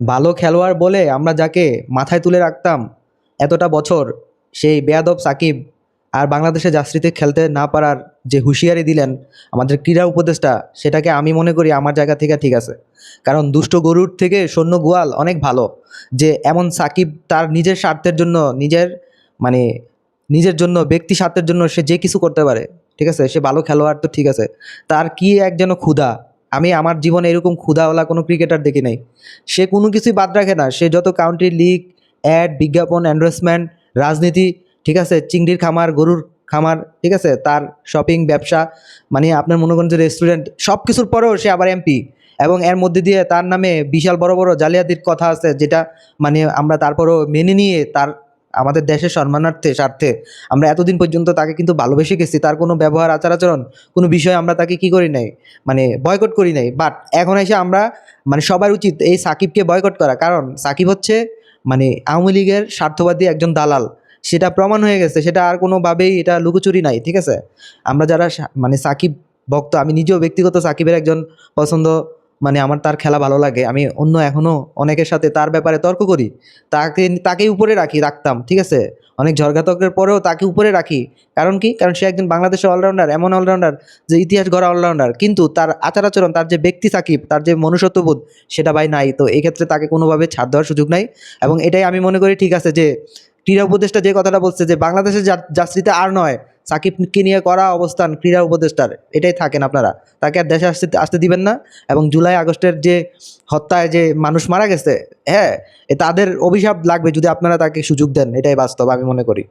ভালো খেলোয়াড় বলে আমরা যাকে মাথায় তুলে রাখতাম এতটা বছর, সেই বেয়াদব সাকিব আর বাংলাদেশে জার্সিতে খেলতে না পারার যে হুঁশিয়ারি দিলেন আমাদের ক্রীড়া উপদেষ্টা, সেটাকে আমি মনে করি আমার জায়গা থেকে ঠিক আছে। কারণ দুষ্ট গরুর থেকে সৈন্য গোয়াল অনেক ভালো, যে এমন সাকিব তার নিজের স্বার্থের জন্য, নিজের মানে নিজের জন্য, ব্যক্তি স্বার্থের জন্য সে যে কিছু করতে পারে, ঠিক আছে? সে ভালো খেলোয়াড় তো ঠিক আছে। তার কি এক যেন ক্ষুধা আমি আমার জীবনে এরকম ক্ষুধাওয়ালা কোনো ক্রিকেটার দেখি নাই। সে কোনো কিছুই বাদ রাখে না। সে যত কাউন্ট্রি লিগ অ্যাড বিজ্ঞাপন এন্ডোর্সমেন্ট রাজনীতি, ঠিক আছে, চিংড়ির খামার, গরুর খামার, ঠিক আছে, তার শপিং ব্যবসা মানে আপনার মনে করেন যে রেস্টুরেন্ট সব কিছুর পরেও সে আবার এমপি এবং এর মধ্যে দিয়ে তার নামে বিশাল বড় বড় জালিয়াতির কথা আছে, যেটা মানে আমরা তারপরও মেনে নিয়ে তার আমাদের দেশের সম্মানার্থে, স্বার্থে আমরা এতদিন পর্যন্ত তাকে কিন্তু ভালোবেসে গেছি, তার কোনো ব্যবহার আচার আচরণ কোনো বিষয়ে আমরা তাকে কি করি নাই মানে বয়কট করি নাই বাট এখন এসে আমরা মানে সবার উচিত এই সাকিবকে বয়কট করা, কারণ সাকিব হচ্ছে মানে আওয়ামী লীগের স্বার্থবাদী একজন দালাল, সেটা প্রমাণ হয়ে গেছে, সেটা আর কোনোভাবেই এটা লুকোচুরি নাই, ঠিক আছে? আমরা যারা মানে সাকিব ভক্ত, আমি নিজেও ব্যক্তিগত সাকিবের একজন পছন্দ মানে আমার তার খেলা ভালো লাগে, আমি অন্য এখনও অনেকের সাথে তার ব্যাপারে তর্ক করি, তাকে, তাকেই উপরে রাখি, রাখতাম, ঠিক আছে? অনেক ঝড়ঘাতকের পরেও তাকে উপরে রাখি। কারণ কি? কারণ সে একজন বাংলাদেশের অলরাউন্ডার এমন অলরাউন্ডার যে ইতিহাস গড়া অলরাউন্ডার কিন্তু তার আচার আচরণ তার যে ব্যক্তি সাকিব, তার যে মনুষ্যত্ববোধ, সেটা ভাই নাই। তো এই ক্ষেত্রে তাকে কোনোভাবে ছাড় দেওয়ার সুযোগ নাই। এবং এটাই আমি মনে করি ঠিক আছে যে ক্রীড়া উপদেষ্টা যে কথাটা বলছে যে বাংলাদেশের যাত্রীতে আর নয় সাকিবকে নিয়ে করা অবস্থান ক্রীড়া উপদেষ্টার, এটাই থাকেন আপনারা। তাকে আর দেশে আসতে আসতে দিবেন না। এবং জুলাই, আগস্টের যে হত্যায় যে মানুষ মারা গেছে হ্যাঁ তাদের অভিশাপ লাগবে যদি আপনারা তাকে সুযোগ দেন, এটাই বাস্তব আমি মনে করি।